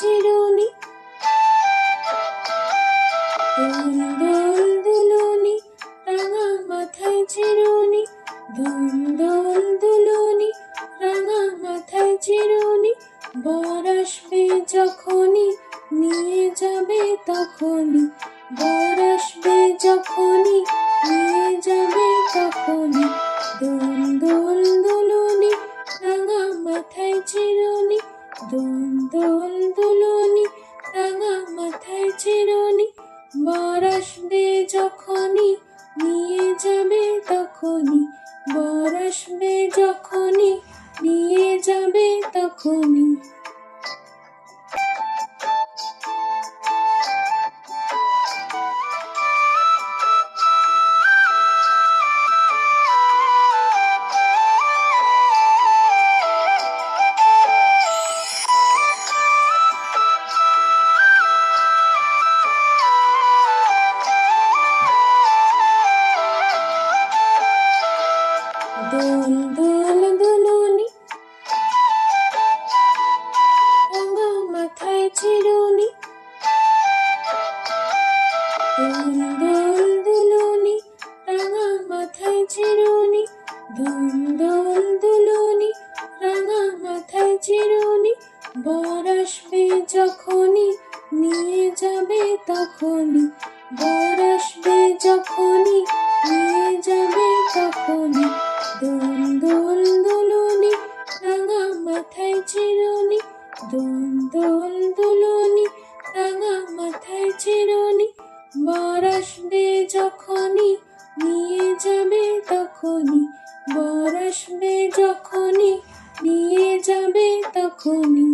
చిరుని দোল দুলুনি রাঙা মাথায় চিরুনি দোল দোল দুলুনি রাঙা যখনই নিয়ে যাবে তখন তখনই বর আসবে যখনই নিয়ে যাবে তখনই। দোল দোল দুলুনি রাঙা মাথায় চিরুনি দোল দোল দুলুনি রাঙা মাথায় চিরুনি দোল দোল দুলুনি রাঙা যখনই নিয়ে যাবে তখনই বর আসবে যখনই তখনই বর যখনই নিয়ে যাবে তখনই